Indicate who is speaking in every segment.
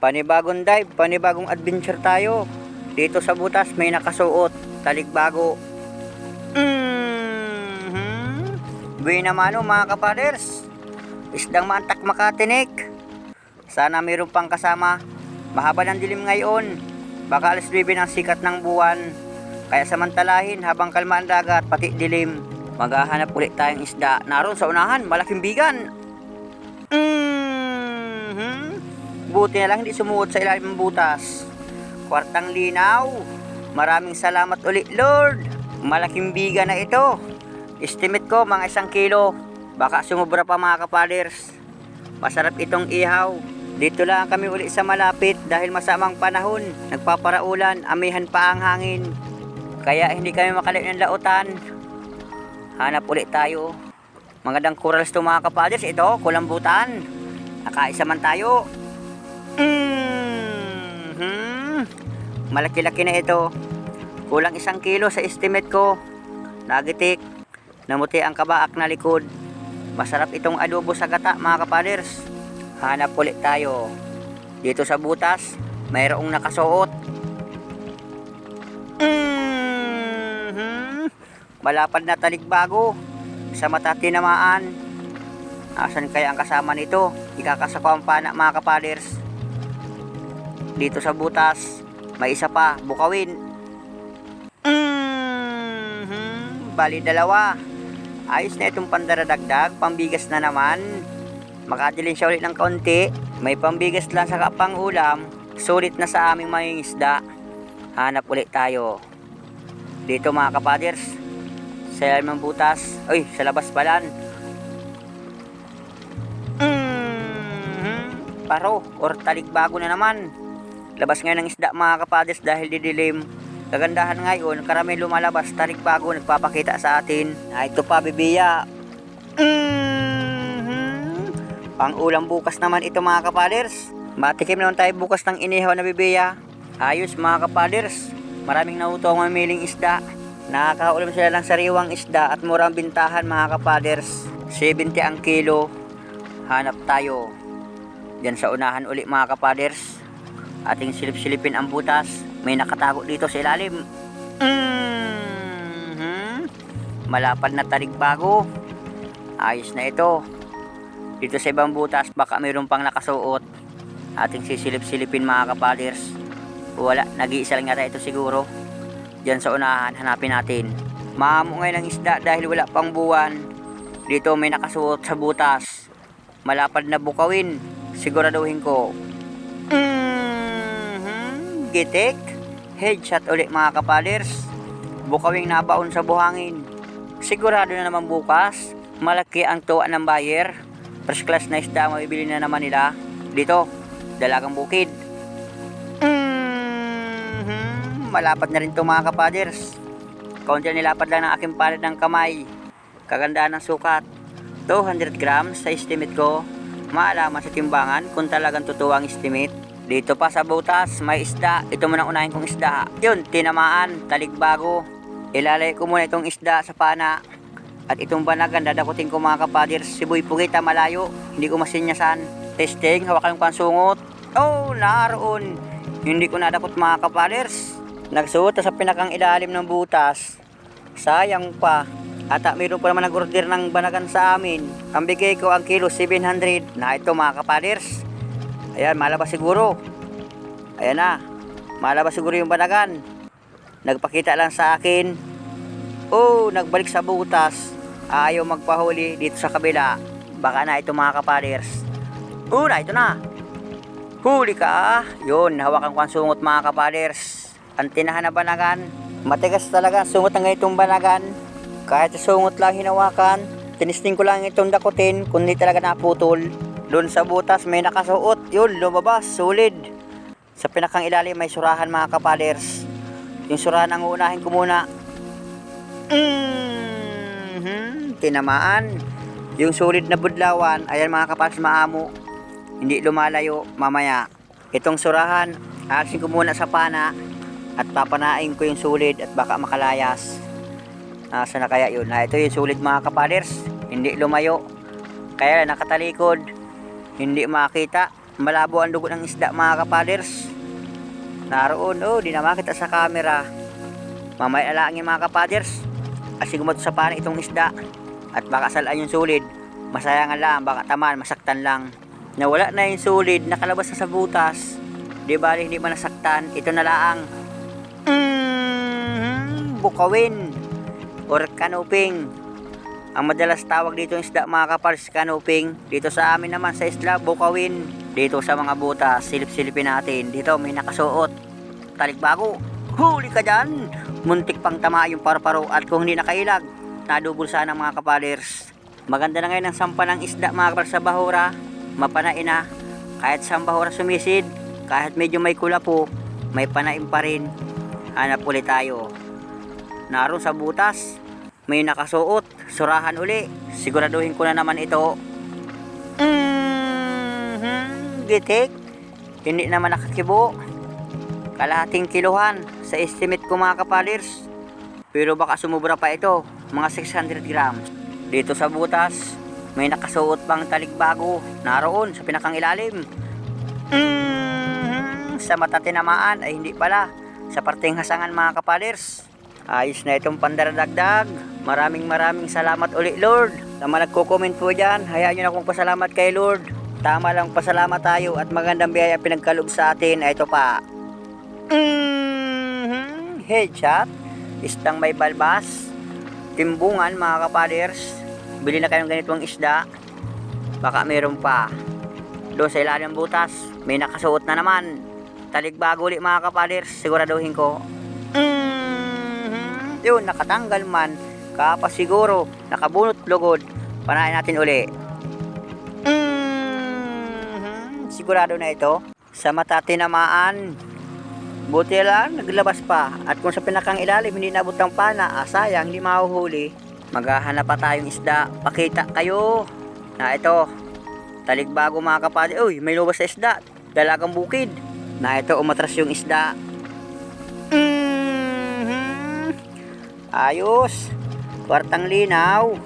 Speaker 1: Panibagong dive, panibagong adventure tayo. Dito sa butas may nakasuot, taligbago. Mm-hmm. Buwi naman o mga kapaders. Isdang mantak makatinik. Sana mayroon pang kasama. Mahaba ng dilim ngayon. Baka alas 9 ng sikat ng buwan. Kaya samantalahin habang kalma ang dagat pati dilim. Maghahanap ulit tayong isda. Naroon sa unahan, malaking bigan. Buti na lang hindi sumuot sa ilalim ng butas. Kwartang linaw. Maraming salamat ulit, Lord. Malaking biga na ito. Estimate ko mga isang kilo. Baka sumubra pa mga kapaders. Masarap itong ihaw. Dito lang kami uli sa malapit dahil masamang panahon. Nagpaparaulan, amihan pa ang hangin. Kaya hindi kami makalayo ng lautan. Hanap ulit tayo. Magandang corals to mga kapaders. Ito, kulambutan. Nakaisa man tayo. Mhm. Malaki-laki na ito. Kulang isang kilo sa estimate ko. Nagitik. Namuti ang kabaak na likod. Masarap itong adobo sa gata mga kapaders. Hanap ulit tayo. Dito sa butas, mayroong nakasuot. Mhm. Malapad na taligbago. Sa mata tinamaan. Asan kaya ang kasama nito? Ikakasako ang pana mga kapaders. Dito sa butas, may isa pa, bukawin. Mhm. Bali dalawa. Ayos na itong pandaradagdag, pambigas na naman. Makadilin siya ulit ng kaunti. May pambigas lang sa kapang ulam. Sulit na sa aming mga isda. Hanap ulit tayo. Dito mga kapaders. Sa ilalim ng butas. Uy, sa labas balan. Mhm. Paro or talikbago na naman. Labas ngayon ng isda mga kapaders dahil didilim. Kagandahan ngayon, karami lumalabas, talikbago nagpapakita sa atin. Na ito pa, bibiya. Mhm. Pang ulam bukas naman ito mga kapaders. Matikim naman tayo bukas ng inihaw na bibiya. Ayos mga kapaders. Maraming nauto ang mamiling isda. Nakakaulam sila ng sariwang isda at murang bintahan mga kapaders. 70 ang kilo. Hanap tayo. Diyan sa unahan uli mga kapaders. Ating silip-silipin ang butas. May nakatago dito sa ilalim. Mhm. Malapad na taligbago. Ayos na ito. Dito sa ibang butas baka mayroon pang nakasuot. Ating sisilip-silipin mga kapaders. Wala, nag-iisa lang yata ito siguro. Diyan sa unahan, hanapin natin. Maamo ngayon ang isda dahil wala pang buwan. Dito may nakasuot sa butas. Malapad na bukawin. Siguraduhin ko. Mhm. Gitik. Headshot ulit mga kapalers. Bukawing nabaon sa buhangin. Sigurado na naman bukas. Malaki ang tuwa ng buyer. First class na isda mabibili na naman nila. Dito, dalagang bukid. Mhm. Malapad na rin to mga kapaders. Kaunti nilapad lang ng aking palad ng kamay. Kagandaan ng sukat. 200 grams sa estimate ko. Maalaman sa timbangan kung talagang totoo ang estimate. Dito pa sa butas, may isda. Ito muna unahin kong isda. Yun, tinamaan, taligbago. Ilalay ko muna itong isda sa pana. At itong banagan, dadakutin ko mga kapaders. Sibuy pugita malayo. Hindi ko masinyasan. Testing, hawakan ko ang sungot. Oh, naroon. Hindi ko nadakot mga kapaders. Nagsuot sa pinakang ilalim ng butas. Sayang pa. At ah, mayroon pa naman nag-order ng banagan sa amin. Ang bigay ko ang kilo 700 na ito mga kapaders. Ayan, malabas siguro. Ayan na. Malabas siguro yung banagan. Nagpakita lang sa akin. Oh, nagbalik sa butas. Ayaw magpahuli dito sa kabila. Baka na ito mga kapaders. Oh, na ito na. Huli ka. Yun, hawakan ko ang sungot mga kapaders. Ang tinahan na banagan. Matigas talaga sungot ng ganitong banagan. Kahit sa sungot lang hinawakan. Tinisting ko lang itong dakutin kung hindi talaga naputol. Doon sa butas may nakasuot. Yun, lumabas. Solid. Sa pinakang ilalim may surahan mga kapaders. Yung surahan ang unahin ko muna. Mhm, tinamaan. Yung solid na budlawan, ayan mga kapaders maamo. Hindi lumalayo mamaya. Itong surahan, aalisin ko muna sa pana at papanain ko yung solid at baka makalayas. Nasa na kaya yun? Ah, ito yung solid mga kapaders. Hindi lumayo. Kaya nakatalikod. Hindi makita. malabo ang dugo ng isda mga kapaders. Naroon, oh, di na makita sa camera. Mamaya alaangin mga kapaders. Asigumot sa pana itong isda. At baka salaan yung sulid. Masayangan lang, baka taman, masaktan lang. Nawala na yung sulid, nakalabas na sa butas. Di bali hindi man nasaktan, ito na laang. Mm, bukawin. Or kanuping. Ang madalas tawag dito yung isda mga kapars, kanuping. Dito sa amin naman sa isla, bukawin. Dito sa mga butas, silip-silipin natin. Dito may nakasuot. Talikbago. Huli ka dyan! Muntik pang tama yung parparo at kung hindi nakailag, nadubol sana mga kapaders. Maganda na ngayon ang sampa ng isda mga kapars sa bahura. Mapanain na. Kahit sa bahura sumisid, kahit medyo may kula po, may panain pa rin. Hanap ulit tayo. Naroon sa butas, may nakasuot, surahan uli. Siguraduhin ko na naman ito. Mm-hmm, gitik. Hindi naman nakakibo. Kalahating kiluhan sa estimate ko mga kapalers. Pero baka sumubra pa ito, mga 600 grams. Dito sa butas, may nakasuot pang talikbago. Naroon sa pinakang ilalim. Mm-hmm, sa mata tinamaan ay hindi pala. Sa parteng hasangan mga kapalers. Ayos na itong pandaradagdag. Maraming maraming salamat uli Lord. Sa mga nagko-comment po dyan, hayaan nyo na akong pasalamat kay Lord. Tama lang pasalamat tayo at magandang biyaya pinagkalog sa atin ito pa. Mm-hmm. Headshot. Isdang may balbas. Timbungan mga kapaders. Bili na kayong ganitong isda. Baka meron pa. Doon sa ilalim butas, may nakasuot na naman. Talikbago ulit mga kapaders. Siguraduhin ko. Yun, nakatanggal man. Kapa siguro, nakabunot lugod. Panahin natin uli. Mm-hmm. Sigurado na ito. Sa mata tinamaan. Buti lang, naglabas pa. At kung sa pinakang ilalim hindi nabot ang pana, ah, sayang, hindi mahuhuli. Maghahanap pa tayong isda. Pakita kayo. Na ito. Talikbago mga kapatid. Uy, may lubas sa isda. Dalagang bukid. Na ito, umatras yung isda. Ayos. Kwartang linaw.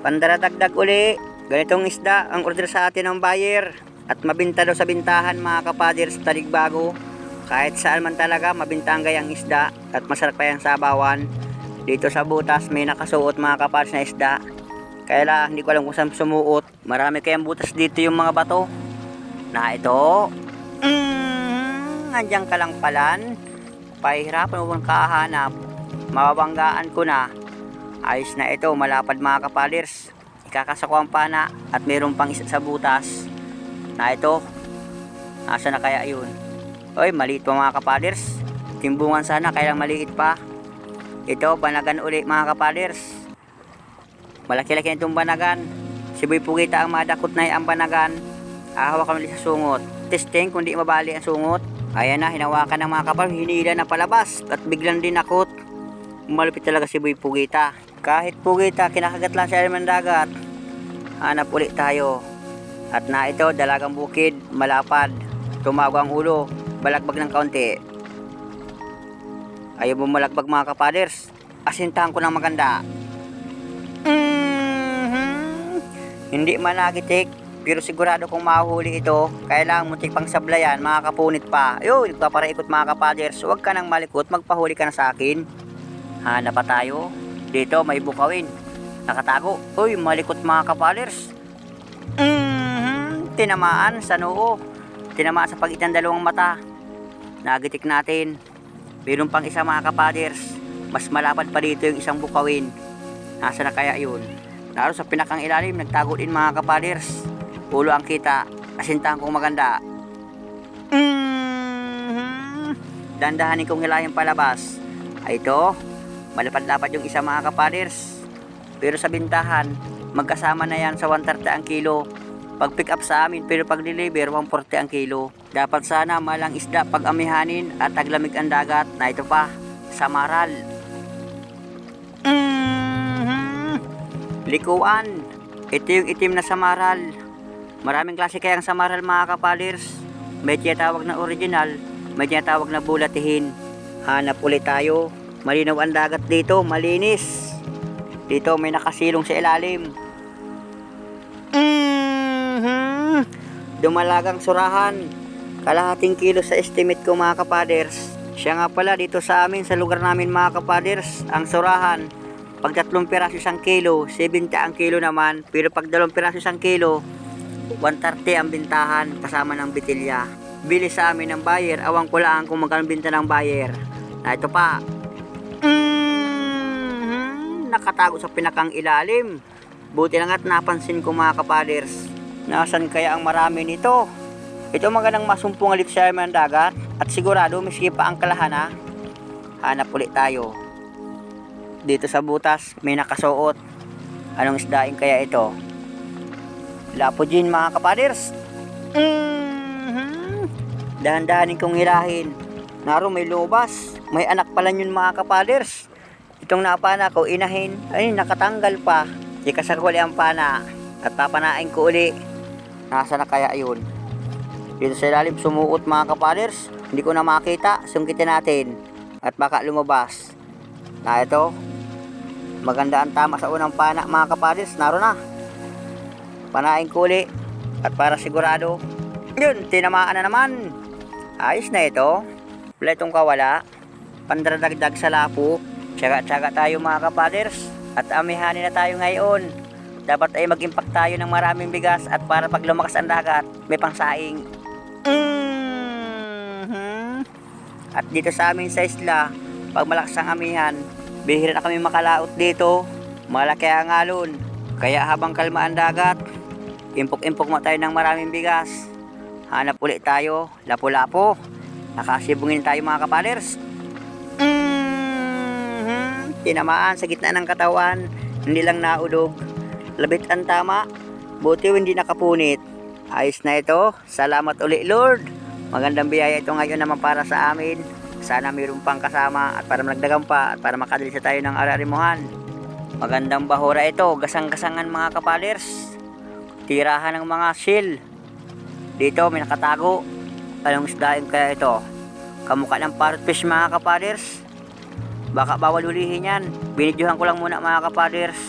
Speaker 1: Pandaradagdag uli. Ganitong isda ang order sa atin ng buyer. At mabinta daw sa bintahan mga kapadir sa taligbago. Kahit saan man talaga mabintanggay ang isda at masarap pa yan sa bawan. Dito sa butas may nakasuot mga kapadir na isda. Kaya hindi ko alam kung saan sumuot. Marami kayang butas dito yung mga bato. Na ito. Mm, andyan ka lang palan. Pahirapan mo bang kahanap. Mababanggaan ko na. Ayos na ito, malapad mga kapalers. Ikakasako ang pana at mayroon pang isa sa butas. Na ito. Asa na kaya yun? Oy, maliit pa mga kapalers. Timbungan sana, kaya maliit pa. Ito, banagan uli mga kapalers. Malaki-laki itong banagan. Si Boy Pugita ang madakot na ang banagan. Ahawak kami sa sungot. Testing kung di mabali ang sungot. Ayan na, hinawakan ng mga kapal, hinila na palabas at biglang dinakot. Malupit talaga si Boy Pugita. Kahit Pugita, kinakagat lang siya ng dagat. Hanap ulit tayo. At na ito, dalagang bukid, malapad. Tumago ang ulo, balagbag ng kaunti. Ayaw mo malagbag mga kapaders. Asintahan ko ng maganda. Mhm. Hindi man pero sigurado kung mahuhuli ito, kailangan muntik pang sablayan, mga kapunit pa. Ayun, nagpaparaikot mga kapaders, huwag ka nang malikot, magpahuli ka na sa akin. Hanap pa tayo. Dito may bukawin. Nakatago. Uy, malikot mga kapaders. Mhm. Tinamaan sa noo. Tinamaan sa pagitan ng dalawang mata. Nagitik natin. Meron pang isa mga kapaders. Mas malapad pa dito yung isang bukawin. Nasa na kaya yun? Naro sa pinakang ilalim, nagtago din mga kapaders. Ulo ang kita, kasintahan kong maganda. Mhm. Dandahanin kong hilahin palabas. Ay ito, malapad-lapad yung isa mga kapaders. Pero sa bintahan, magkasama na yan sa 130 ang kilo. Pag pick up sa amin, pero pag deliver, 140 ang kilo. Dapat sana malang isda pag amihanin at taglamig ang dagat na ito pa, samaral. Mhm. Likuan. Ito yung itim na samaral. Maraming klase kayang samaral mga kapalers. May tinatawag na original, may tinatawag na bulatihin. Hanap ulit tayo. Malinaw ang dagat dito, malinis. Dito may nakasilong sa ilalim. Mhm. dumalagang surahan. Kalahating kilo sa estimate ko mga kapaders. Siya nga pala dito sa amin sa lugar namin mga kapaders, ang surahan. Pag tatlong piraso isang kilo, 70 ang kilo naman. Pero pag dalawang piraso isang kilo, 130 ang bintahan kasama ng bitilya. Bili sa amin ng buyer, awang ko lang kung magkano binta ng buyer. Na ito pa. Mm, nakatago sa pinakang ilalim. Buti lang at napansin ko mga kapaders. Nasaan kaya ang marami nito? Ito magandang masumpong alit sa ng dagat at sigurado miski pa ang kalahana. Hanap ulit tayo. Dito sa butas may nakasuot. Anong isdaing kaya ito? Lapojin mga kapaders. Mhm. Dahan-dahanin kong hirahin. Naro may lubas. May anak pala yun mga kapaders. Itong napana ko inahin. Ay nakatanggal pa. Ikasar ko uli ang pana. At papanain ko uli. Nasa na kaya yun? Dito sa ilalim sumuot mga kapaders. Hindi ko na makita. Sungkitin natin. At baka lumabas. Na ito. Maganda ang tama sa unang pana mga kapaders. Naro na. Panain ko uli. At para sigurado. Yun, tinamaan na naman. Ayos na ito. Wala itong kawala. Pandradagdag sa lapo. Tsaga-tsaga tayo mga kapaders. At amihanin na tayo ngayon. Dapat ay mag-impact tayo ng maraming bigas at para pag lumakas ang dagat, may pangsaing. Mhm. At dito sa amin sa isla, pag malakas ang amihan, bihira na kami makalaot dito. Malaki ang alon. Kaya habang kalma ang dagat, impok-impok mo tayo ng maraming bigas. Hanap ulit tayo, lapo-lapo. Nakasibungin tayo mga kapalers. Mhm. Tinamaan sa gitna ng katawan, hindi lang naudog. Labit ang tama, buti hindi nakapunit. Ayos na ito, salamat uli Lord. Magandang biyaya ito ngayon naman para sa amin. Sana mayroon pang kasama at para malagdagan pa at para makadalisa tayo ng ararimuhan. Magandang bahura ito, gasang-gasangan mga kapalers. Tirahan ng mga shield. Dito may nakatago. Anong isdaing kaya ito? Kamukha ng parrot fish mga kapaders. Baka bawal hulihin yan. Binidyohan ko lang muna mga kapaders.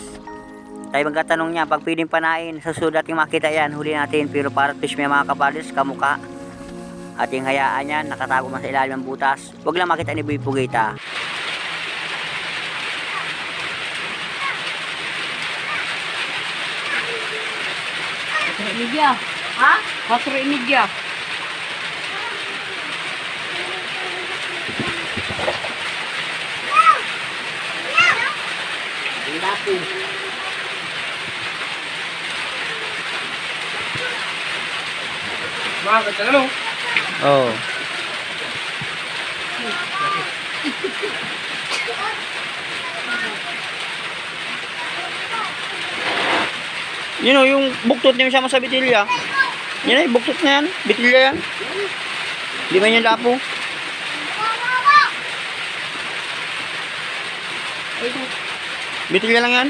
Speaker 1: Tayo magkatanong niya, pag pwedeng panain, sa susunod natin makita yan, huli natin. Pero parrot fish may mga kapaders, kamukha. Ating hayaan yan, nakatago man sa ilalim ng butas. Huwag lang makita ni Boy Pugita.
Speaker 2: Cuatro y media. ¿Ah? Media.
Speaker 3: Bakit ka ano?
Speaker 1: Oh. Yun o, yung buktot niya sama sa bitilya. Yan ay, buktot na yan. Bitilya yan. Di ba yan lapo? Bitilya lang yan.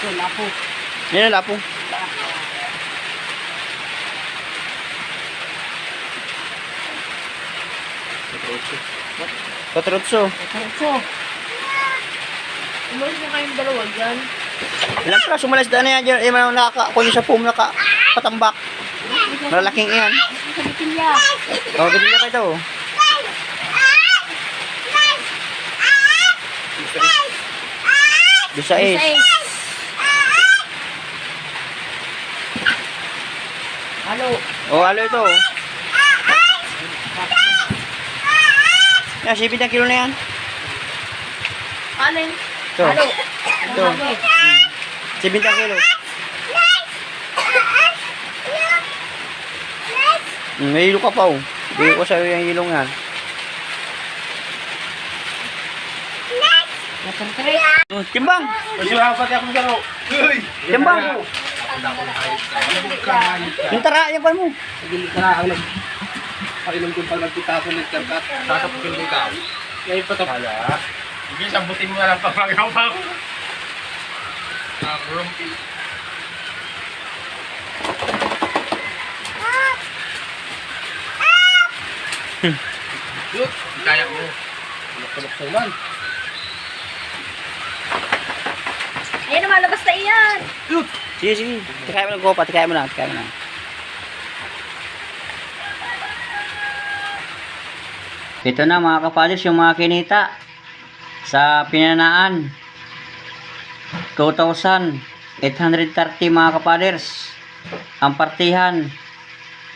Speaker 2: Wala po.
Speaker 1: Yan ang lapo. Katrotso.
Speaker 2: Kaso. Umalis na kayong dalawa dyan.
Speaker 1: Ilang praso malas daan na yan. Eh, mga nakaka, ako yung sa pum naka patambak. Malalaking iyan.
Speaker 2: Sa bitilya.
Speaker 1: Oh, bitilya pa ito. Bisa is.
Speaker 2: Halo.
Speaker 1: Oh, alo ito. Yan, sipit na kilo na yan.
Speaker 2: Alin?
Speaker 1: Ito.
Speaker 2: Halo.
Speaker 1: Ito. Sipit na kilo. Hmm, may hilo ka pa oh. Bigay ko sa'yo yung hilong yan.
Speaker 2: Natantre.
Speaker 1: Oh, timbang!
Speaker 3: Sa!
Speaker 1: Timbang! Yung tara, yung pa mo.
Speaker 3: Hindi ka na ang nag... Painom ko pag ng karkat. Sasapin ko ikaw. Ngayon pa. Hala. Sige, sambutin mo na lang pamagaw pa. Ang rumpi. Kaya mo. Tulok-tulok man.
Speaker 2: Ayan naman, labas na yan.
Speaker 1: Sige, sige. Tikay mo lang, Kopa. Tikay mo lang. Tikay mo lang. Ito na mga kapaders, yung mga kinita sa pinanaan. 2,830 mga kapaders. Ang partihan,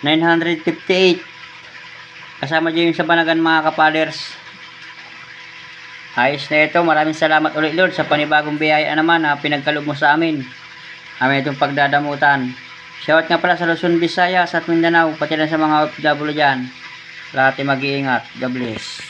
Speaker 1: 958. Kasama dyan yung sa banagan mga kapaders. Ayos na ito. Maraming salamat ulit Lord sa panibagong biyaya naman na pinagkalob mo sa amin. Amin itong pagdadamutan. Shoutout nga pala sa Luzon, Visayas at Mindanao, pati na sa mga OFW dyan. Lahat ay mag-iingat. God bless.